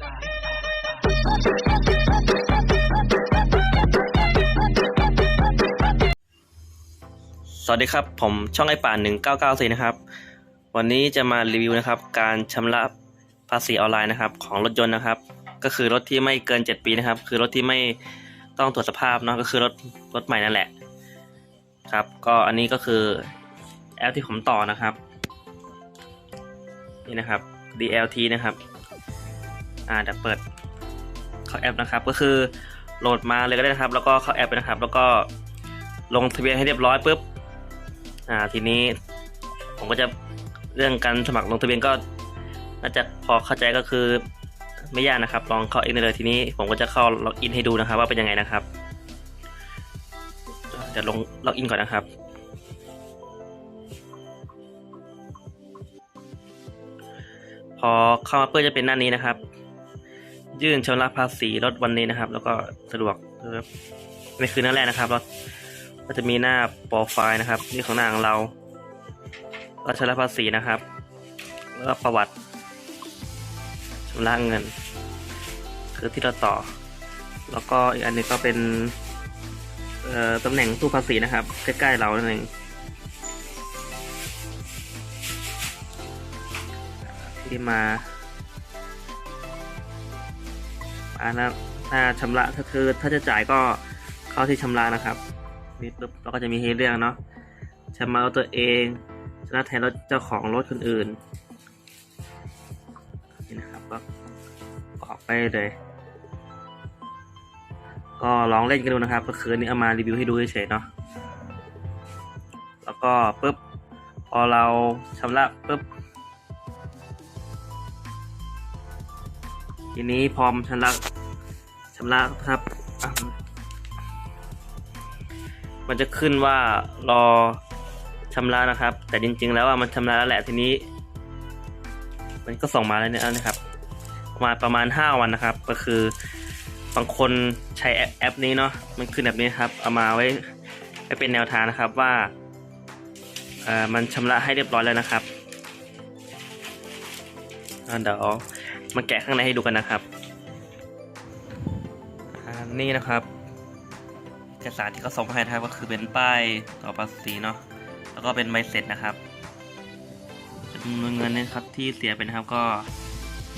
สวัสดีครับ ผมช่องไอป่าน1994 นะครับ วันนี้จะมารีวิวนะครับ การชำระภาษีออนไลน์นะครับ ของรถยนต์นะครับ ก็คือรถที่ไม่เกิน 7 ปีนะครับ คือรถที่ไม่ต้องตรวจสภาพเนาะก็คือรถรถใหม่นั่นแหละครับ ก็อันนี้ก็คือแอปที่ผมต่อนะครับ นี่นะครับ DLT นะครับ อ่าเดี๋ยวเปิดเข้าแอปนะครับ ก็คือโหลดมาเลยก็ได้นะครับ แล้วก็เข้าแอปไปนะครับ แล้วก็ลงทะเบียนให้เรียบร้อยปุ๊บอ่าทีนี้ผมก็จะเรื่องการสมัครลงทะเบียนก็น่าจะพอเข้าใจก็คือไม่ยากนะครับ ลองเข้าเองได้เลยทีนี้ ผมก็จะเข้าล็อกอินให้ดูนะครับ ว่าเป็นยังไงนะครับเดี๋ยวลงล็อกอินก่อนนะครับพอเข้ามาเพื่อจะเป็นหน้านี้นะครับ ยื่นชำระภาษีรถวันนี้นะครับ แล้วก็สะดวกนะครับในคืนนั่นแรกนะครับแล้วก็จะมีหน้าโปรไฟล์นะครับนี่ของหน้าของเราก็ชำระภาษีนะครับแล้วก็ประวัติชำระเงิน คือที่เราต่อ แล้วก็อีกอันนึงก็เป็นตำแหน่งตู้ภาษีนะครับ ใกล้ๆเรานั่นเองที่มา อ่านถ้าชำระถ้าคือถ้าจะจ่ายก็เข้าที่ชำระนะครับนี่ปุ๊บเราก็จะมีให้เลือกเนาะชำระตัวเองชำระแทนรถเจ้าของรถคนอื่นนี่นะครับก็ออกไปเลย ก็ลองเล่นกันดูนะครับก็คืออนนี้เอามารีวิวให้ดูเฉยๆเนาะแล้วก็ปุ๊บพอเราชำระปุ๊บ ทีนี้พร้อมชำระชำระครับมันจะขึ้นว่ารอชำระนะครับ แต่จริง ๆ แล้วว่ามันชำระแล้วแหละทีนี้ มันก็ส่งมาแล้วเนี่ยนะครับ ประมาณประมาณห้าวันนะครับ ก็คือบางคนใช้แอปแอปนี้เนาะมันขึ้นแบบนี้ครับเอามาไว้ให้เป็นแนวทางนะครับว่ามันชำระให้เรียบร้อยแล้วนะครับ เดี๋ยวมาแกะข้างในให้ดูกันนะครับนี่นะครับเอกสารที่เขาส่งมาให้นะครับก็คือเป็นป้ายต่อภาษีเนาะแล้วก็เป็นใบเสร็จนะครับจำนวนเงินนะครับที่เสียไปนะครับก็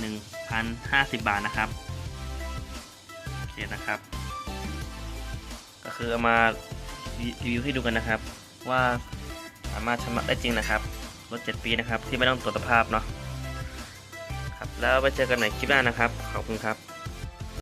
1,050 บาทนะครับโอเคนะครับ ก็คือเอามารีวิวให้ดูกันนะครับ ว่าสามารถชำระได้จริงนะครับรถ7ปีนะครับที่ไม่ต้องตรวจสภาพเนาะ ครับ แล้วไปเจอกันใหม่คลิปหน้านะครับ ขอบคุณครับ